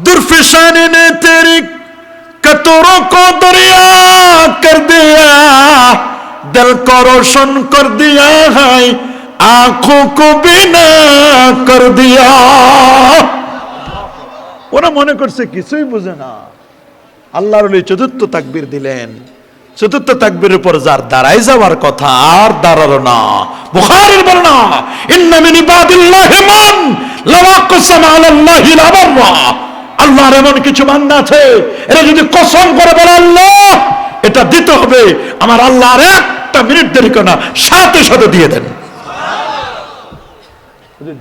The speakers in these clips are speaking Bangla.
दुर्फिशान ने तेरी कतरों को दरिया कर दिया दिल को रोशन कर दिया है आंखों को बिना कर दिया ওরা মনে করছে কিছুই বুঝে না আল্লাহর ওলি চতুর্থ তাকবীর দিলেন চতুর্থ তাকবীরের উপর যার দাঁড়াই যাওয়ার কথা আর দাঁড়ালো না বুখারীর বর্ণনা ইন্না মিন ইবাদিল্লাহি মান লাওয়া কসামা আলাল্লাহি লাবাররা আল্লাহর এমন কিছু বান্দা আছে এরা যদি কসম করে বলে আল্লাহ এটা দিতে হবে। আমার আল্লাহর একটা মিনিট দেরি করে না সাথে সাথে দিয়ে দেন।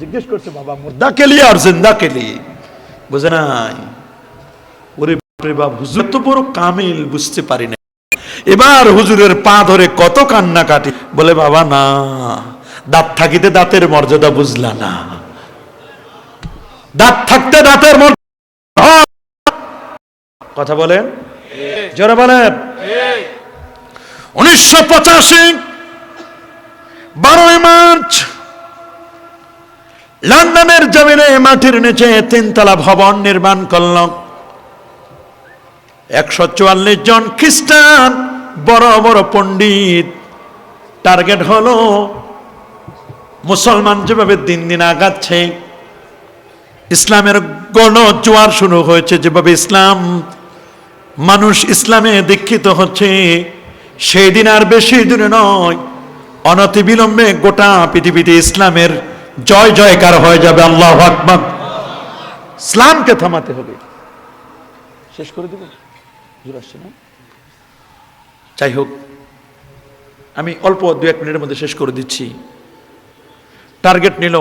জিজ্ঞেস করছে বাবা মুর্দা আর জিন্দা বুঝে নাই। ওরে বাপ হুজুর তো বড় কামিল বুঝতে পারি না এবার হুজুরের পা ধরে কত কান্না কাটি বলে বাবা না দাঁত থাকিতে দাঁতের মর্যাদা বুঝলা না। দাঁত থাকতে দাঁতের মর্যাদা কথা বলেন। জোরে বলেন। উনিশশো পঁচাশি বারোই মার্চ লন্ডনের জমিনে মাটির নিচে তিনতলা ভবন নির্মাণ করল। একশো চুয়াল্লিশ জন খ্রিস্টান বড় বড় পণ্ডিত। টার্গেট হলো মুসলমান যেভাবে দিন দিন আগাচ্ছে ইসলামের গণ জোয়ার শুরু হয়েছে যেভাবে ইসলাম মানুষ ইসলামে দীক্ষিত হচ্ছে, সেই দিন আর বেশি দূরে নয়। অনতি বিলম্বে গোটা পৃথিবীতে ইসলামের জয় জয়কার হয়ে যাবে, আল্লাহ আকবার। ইসলামকে থামাতে হবে। শেষ করে দেব? যাই হোক, আমি অল্প দু এক মিনিটের মধ্যে শেষ করে দিচ্ছি। টার্গেট নিল,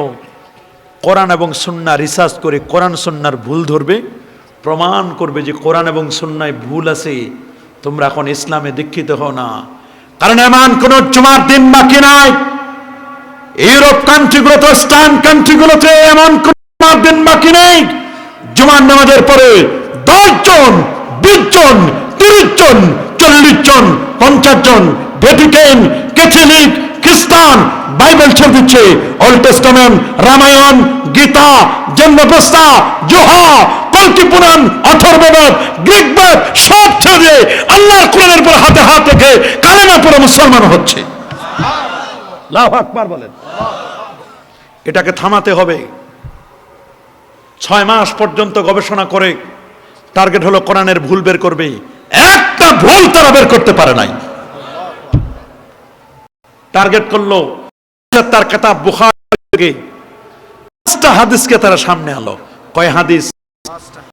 কোরআন এবং সন্না রিসার্চ করে কোরআন সন্ন্যার ভুল ধরবে। প্রমাণ করবে যে কোরআন এবং সন্ন্যায় ভুল আছে। তোমরা এখন ইসলামে দীক্ষিত হও না। কারণ এমন কোন জুমার দিন বাকি নাই। ইউরোপ কান্ট্রিগুলোতে ওয়েস্টার্ন কান্ট্রিগুলোতে এমন কোন জুমার দিন বাকি নেই। জুমার নামাজের পরে দশ জন, বিশ জন, তিরিশ জন, চল্লিশ জন, পঞ্চাশ জন ভ্যাটিকান, ক্যাথলিক, খ্রিস্টান বাইবেল ছেড়ে দিচ্ছে। ওল্ড টেস্টামেন্ট রামায়ণ, গীতা জন্মপ্রস্তা জোহা কল্কি পুরাণ অথর্ববেদ গ্রিক বেদ সব ছেড়ে আল্লাহর কোরআনের উপর হাতে হাত রেখে কালেমা পরে মুসলমান হচ্ছে। লাভ আকবার বলেন। এটাকে থামাতে হবে। ছয় মাস পর্যন্ত গবেষণা করে টার্গেট হলো কোরআনের ভুল বের করবে। একটা ভুল তারা বের করতে পারে নাই। টার্গেট করল তার কেতাব বুখারী হাদিসকে তারা সামনে আলো। কয় হাদিস? Master.